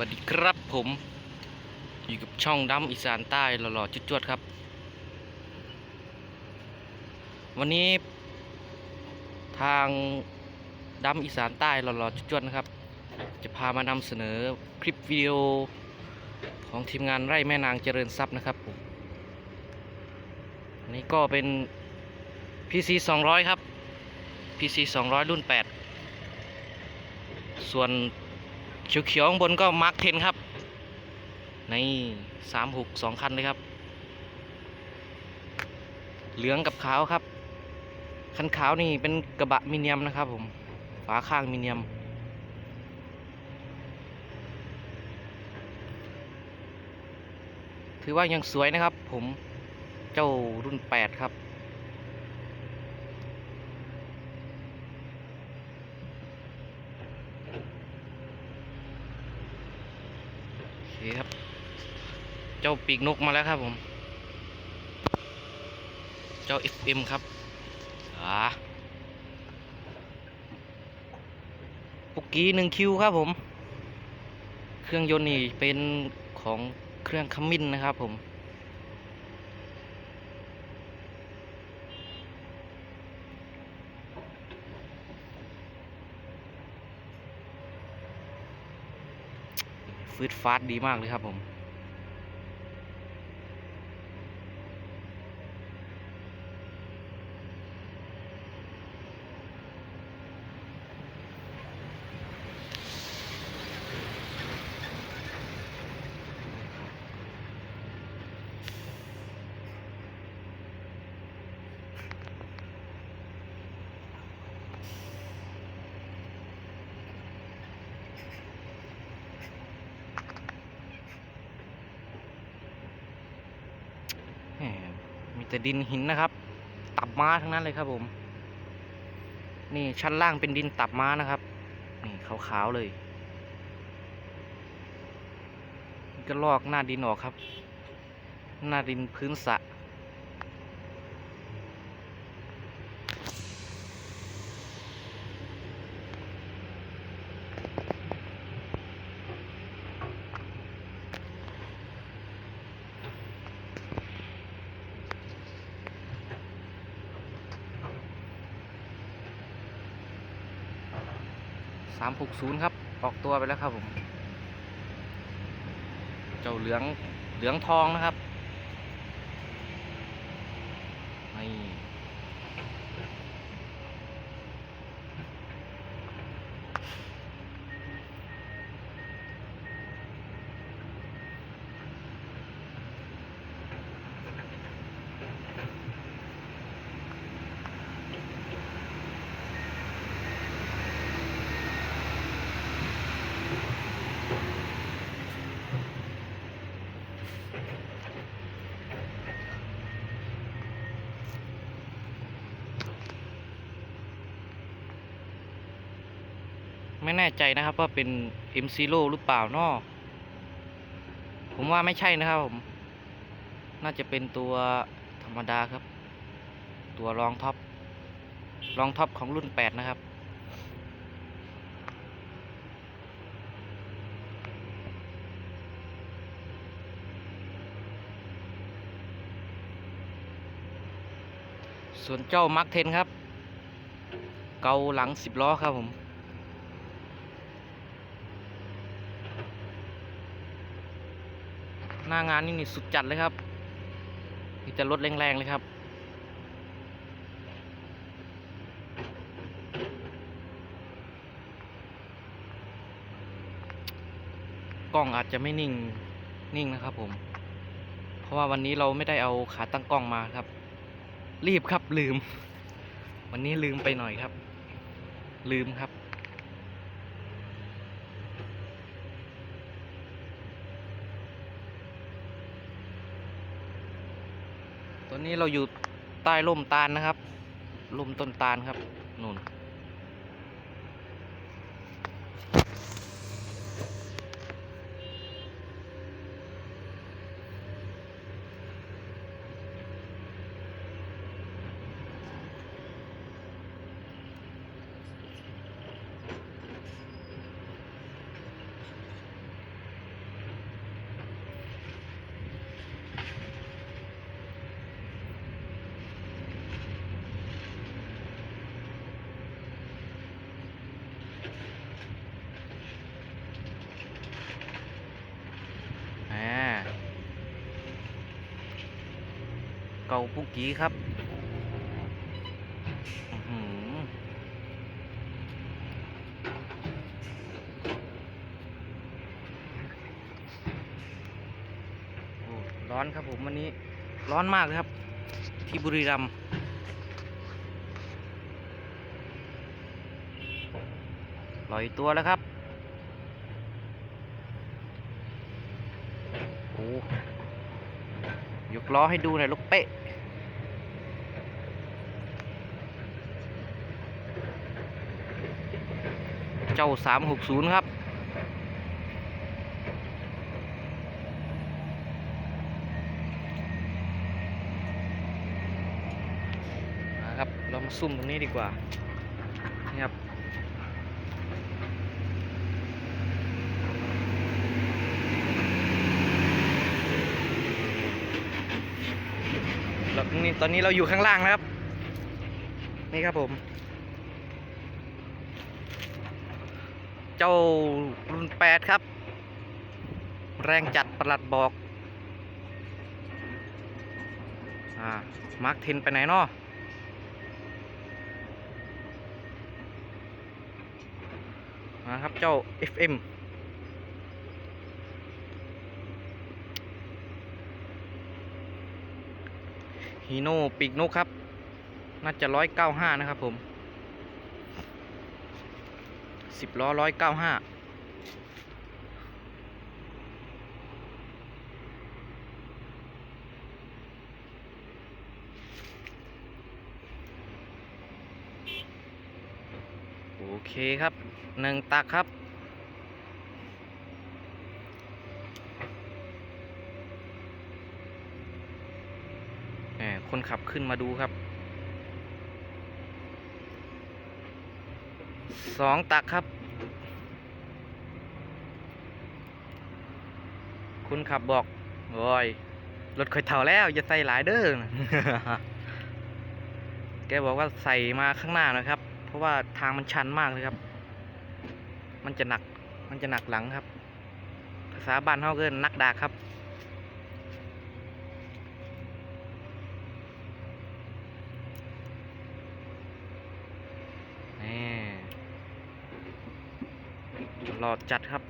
วัสดีครับผมอยู่กับช่องดำอีสานใต้หล่อๆจุดๆครับ วันนี้ ทางดำอีสานใต้หล่อๆจุดๆนะครับ จะพามานำเสนอคลิปวิดีโอของทีมงานไร่แม่นางเจริญทรัพย์นะครับผมอันนี้ก็เป็น PC 200 ครับ PC 200 รุ่น 8 ส่วน เขียวๆข้างบนก็มาร์คเทนครับ ในสามหกสองคันเลยครับ เหลืองกับขาวครับ คันขาวนี่เป็นกระบะมิเนียมนะครับผมฝาข้างมิเนียม ถือว่ายังสวยนะครับผมเจ้ารุ่น 8 ครับ โอเคครับ เจ้าปีกนกมาแล้วครับผม เจ้า FM ครับอ่าปุกกี้หนึ่งคิวครับผม เครื่องยนต์นี่เป็นของเครื่องขมิ้นนะครับผมฟืดฟาดดีมากเลยครับผม มีแต่ดินหินนะครับ ตับม้าทั้งนั้นเลยครับผม นี่ชั้นล่างเป็นดินตับม้านะครับ นี่ขาวๆเลย ก็ลอกหน้าดินออกครับ หน้าดินพื้นสระามหกศูนย์ครับ ออกตัวไปแล้วครับผม เจ้าเหลืองเหลืองทองนะครับนี่ ไม่แน่ใจนะครับว่าเป็น M Zero หรือเปล่านาะผมว่าไม่ใช่นะครับผม น่าจะเป็นตัวธรรมดาครับ ตัวรองท็อป รองท็อปของรุ่น 8 นะครับ ส่วนเจ้ามาร์คเทนครับ เกาหลัง 10 ล้อครับผม หน้างานนี่นี่สุดจัดเลยครับนี่จะรถแรงๆเลยครับ กล้องอาจจะไม่นิ่งนิ่งนะครับผม เพราะว่าวันนี้เราไม่ได้เอาขาตั้งกล้องมาครับ รีบครับลืม วันนี้ลืมไปหน่อยครับ ลืมครับ ตอนนี้เราอยู่ใต้ร่มตาลนะครับร่มต้นตาลครับนู่นาปุกกี้ครับอือหือร้อนครับผมวันนี้ร้อนมากเลยครับ ที่บุรีรัมย์ลอยตัวแล้วครับโอ้ยกล้อให้ดูหน่อยลูกเป๊ะ เจ้า 360 ครับ มาครับ เรามาซุ่มตรงนี้ดีกว่า นี่ครับนี่ตอนนี้เราอยู่ข้างล่างนะครับ นี่ครับผม เจ้ารุ่นแปดครับ แรงจัดประหลัดบอกอ่ามาร์คเทนไปไหนเนาะมาครับเจ้า FM ฮีโน่ปีกนกครับ น่าจะร้อยเก้าห้านะครับผม สิบล้อร้อยเก้าห้าโอเคครับหนึ่งตักครับแหมคนขับขึ้นมาดูครับ สองตักครับ คุณขับบอกโอ้ยรถค่อยเท่าแล้ว อย่าใส่หลายเด้อ แกบอกว่าใส่มาข้างหน้านะครับ เพราะว่าทางมันชันมากเลยครับ มันจะหนัก มันจะหนักหลังครับ ภาษาบ้านเขาเกินนักดาครับ นี่ หลอดจัดครับ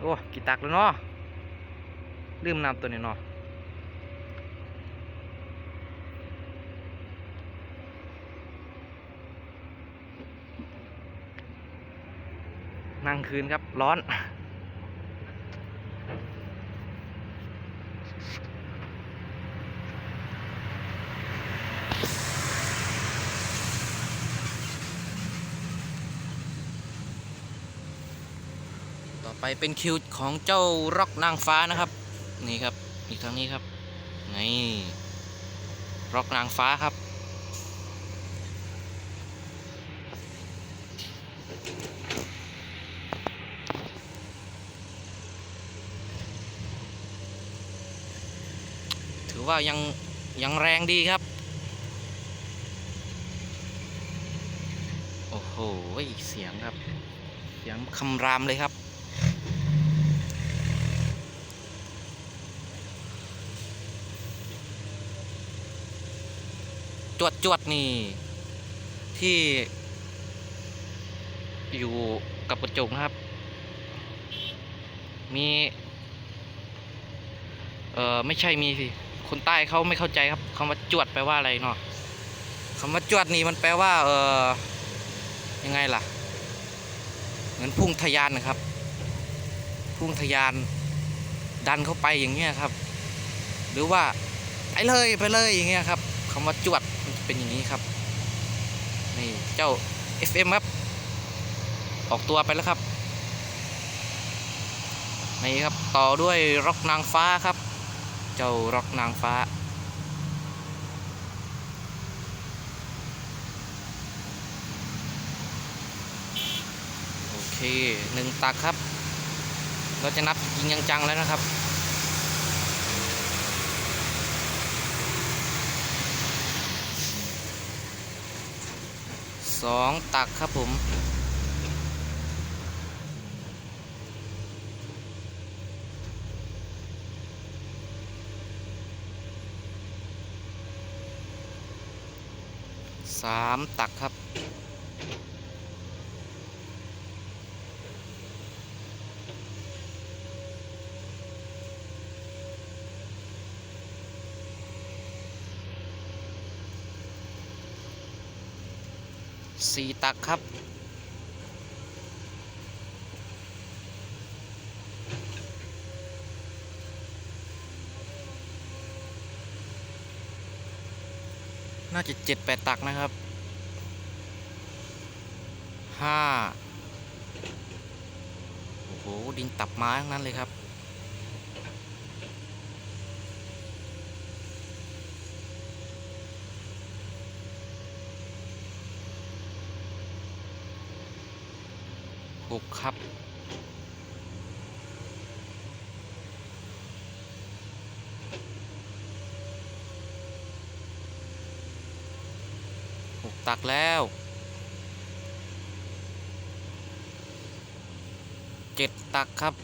โอ้กี่ตักแล้วเนาะลืมนำตัวนี้เนาะนั่งคืนครับ ร้อน ไปเป็นคิวของเจ้าร็อกนางฟ้านะครับ นี่ครับอีกทางนี้ครับนี่ร็อกนางฟ้าครับถือว่ายังยังแรงดีครับ โอ้โหเสียงครับ เสียงคำรามเลยครับ จวดนี่ที่ อยู่กับกระจกนะครับ มี เออไม่ใช่มีสิคนใต้เขาไม่เข้าใจครับคำว่าจวดแปลว่าอะไรเนาะคำว่าจวดนี่มันแปลว่า เออยังไงล่ะ เหมือนพุ่งทะยานนะครับ พุ่งทะยาน ดันเข้าไปอย่างเงี้ยครับ หรือว่าไปเลยไปเลยอย่างเงี้ยครับคำว่าจวด เป็นอย่างนี้ครับ นี่เจ้า FM ครับ ออกตัวไปแล้วครับนี่ครับต่อด้วยร็อกนางฟ้าครับ เจ้าร็อกนางฟ้า โอเคหนึ่งตักครับ เราจะนับจริงจังๆแล้วนะครับ สองตักครับผมสามตักครับ สี่ตักครับน่าจะเจ็ดแปดตักนะครับห้าโอ้โห ดินตับไม้ทั้งนั้นเลยครับ หกครับ หก ตักแล้วเจ็ดตักครับ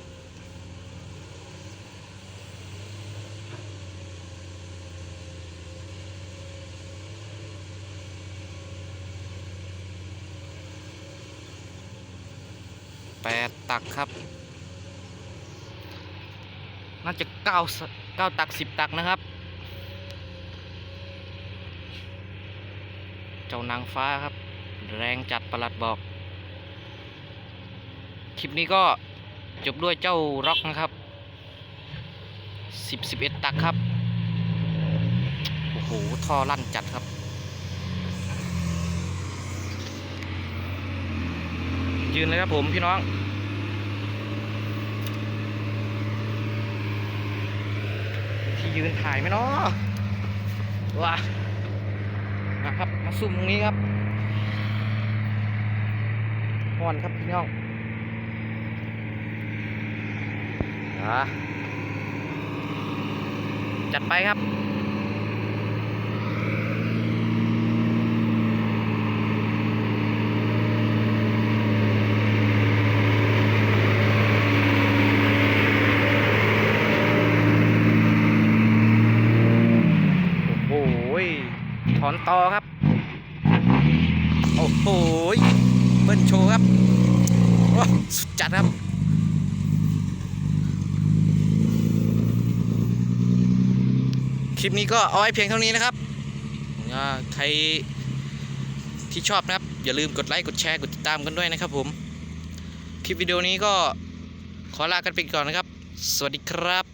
แปดตักครับ น่าจะเก้าสเก้าตักสิบตักนะครับ เจ้านางฟ้าครับ แรงจัดประหลัดบอก คลิปนี้ก็จบด้วยเจ้าร็อกนะครับสิบสิบเอ็ดตักครับ โอ้โห ท่อลั่นจัดครับยืนเลยครับผมพี่น้อง ที่ยืนถ่ายไหมเนาะว้านะครับมา ซุ่มตรงนี้ครับห่อนครับพี่น้องอะจัดไปครับ โอ้โหยถอนต่อครับ โอ้ยเบิ้ลโชว์ครับโอ้สุดจัดครับคลิปนี้ก็เอาไว้เพียงเท่านี้นะครับอ่าใครที่ชอบนะครับ อย่าลืมกดไลค์กดแชร์กดติดตามกันด้วยนะครับ ผม คลิปวิดีโอนี้ก็ขอลากันไปก่อนนะครับ สวัสดีครับ